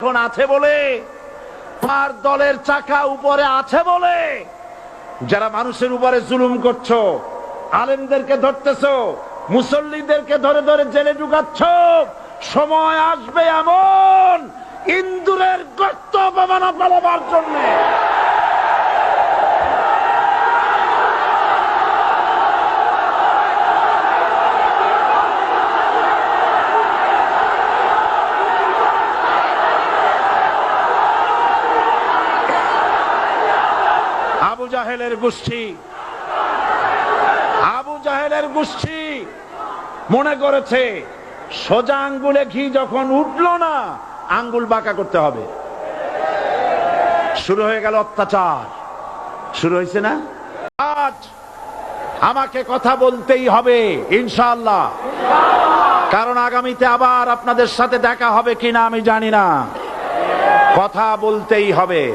এখন আছে বলে তোমার দলের চাকা উপরে আছে বলে, যারা মানুষের উপরে জুলুম করছ, আলেমদেরকে ধরতেছ, মুসল্লিদেরকে ধরে ধরে জেলে ঢুকাচ্ছ, সময় আসবে এমন ইন্দুরের গর্ত অপমানা পালাবার জন্য। জাহেলের গোষ্ঠী। আবু জাহেলের গোষ্ঠী মনে করেছে, সোজা আঙ্গুলে ঘি যখন উঠল না, আঙ্গুল বাঁকা করতে হবে। শুরু হয়ে গেল অত্যাচার। শুরু হয়েছে না? আজ আমাকে কথা বলতেই হবে, ইনশাআল্লাহ। কারণ আগামীতে আবার আপনাদের সাথে দেখা হবে কিনা আমি জানি না। কথা বলতেই হবে।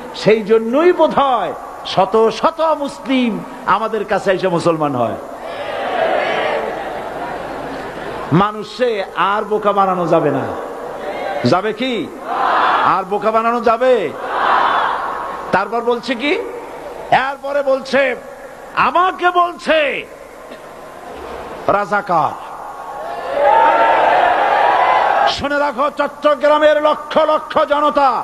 সেই জন্যই বোধ হয় শত শত মুসলিম আমাদের কাছে এসে মুসলমান হয়। মানুষে আর বোকা বানানো যাবে না। যাবে কি? আর বোকা বানানো যাবে? তারপর বলছে কি? এরপরে বলছে, আমাকে বলছে, রাজাকার। শুনে রাখো, চট্টগ্রামের লক্ষ লক্ষ জনতা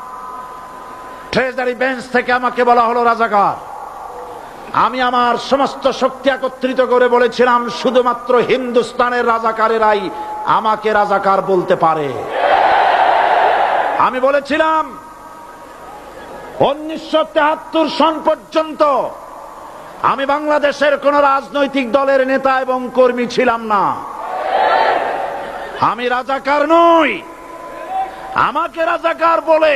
ট্রেজারি বেঞ্চ থেকে আমাকে বলা হলো রাজাকার। আমি আমার সমস্ত শক্তি একত্রিত করে বলেছিলাম, শুধুমাত্র হিন্দুস্তানের রাজাকারেরাই আমাকে রাজাকার বলতে পারে। আমি বলেছিলাম, উনিশশো সন পর্যন্ত আমি বাংলাদেশের কোন রাজনৈতিক দলের নেতা এবং কর্মী ছিলাম না। আমি রাজাকার নই। আমাকে রাজাকার বলে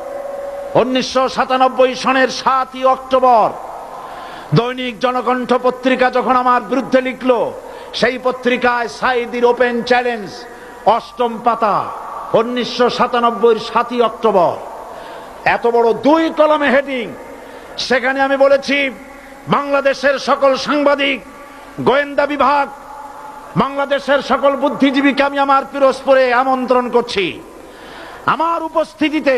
উনিশশো সাতানব্বই সনের সাতই অক্টোবর। দৈনিক জনকণ্ঠ পত্রিকা যখন আমার বিরুদ্ধে লিখলো, সেই পত্রিকায় সাইদির ওপেন চ্যালেঞ্জ, অষ্টম পাতা, উনিশশো সাতানব্বই সাতই অক্টোবর। এত বড় দুই কলমে হেডিং, সেখানে আমি বলেছি, বাংলাদেশের সকল সাংবাদিক, গোয়েন্দা বিভাগ, বাংলাদেশের সকল বুদ্ধিজীবীকে আমি আমার পিরোজপুরে আমন্ত্রণ করছি। আমার উপস্থিতিতে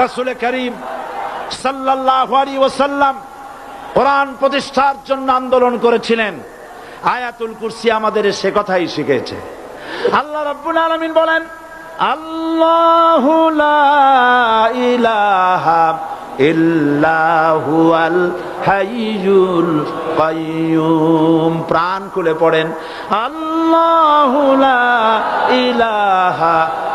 রসুল করিম সাল্লাল্লাহু আলাইহি ওয়াসাল্লাম কোরআন প্রতিষ্ঠার জন্য আন্দোলন করেছিলেন। আয়াতুল কুরসি আমাদের সে কথাই শিখেছে। আল্লাহ রাব্বুল আলামিন বলেন প্রাণ খুলে পড়েন, আল্লাহু ইলাহা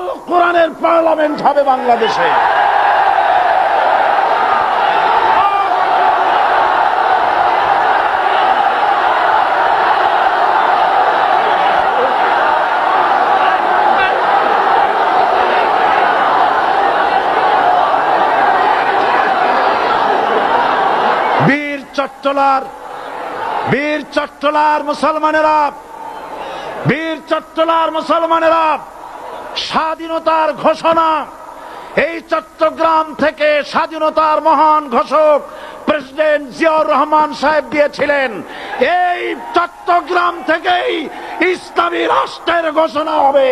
আল কোরআনের পার্লামেন্ট হবে বাংলাদেশে। বীর চট্টলার বীর চট্টলার মুসলমানেরা বীর চট্টলার মুসলমানেরা স্বাধীনতার ঘোষণা। এই চট্টগ্রাম থেকে স্বাধীনতার মহান ঘোষক প্রেসিডেন্ট জিয়াউর রহমান সাহেব দিয়েছিলেন। এই চট্টগ্রাম থেকেই ইসলামী রাষ্ট্রের ঘোষণা হবে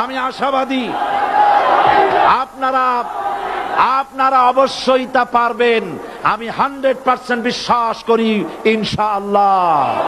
আমি আশাবাদী আপনারা আপনারা অবশ্যই তা পারবেন। আমি হান্ড্রেড পার্সেন্ট বিশ্বাস করি ইনশাআল্লাহ।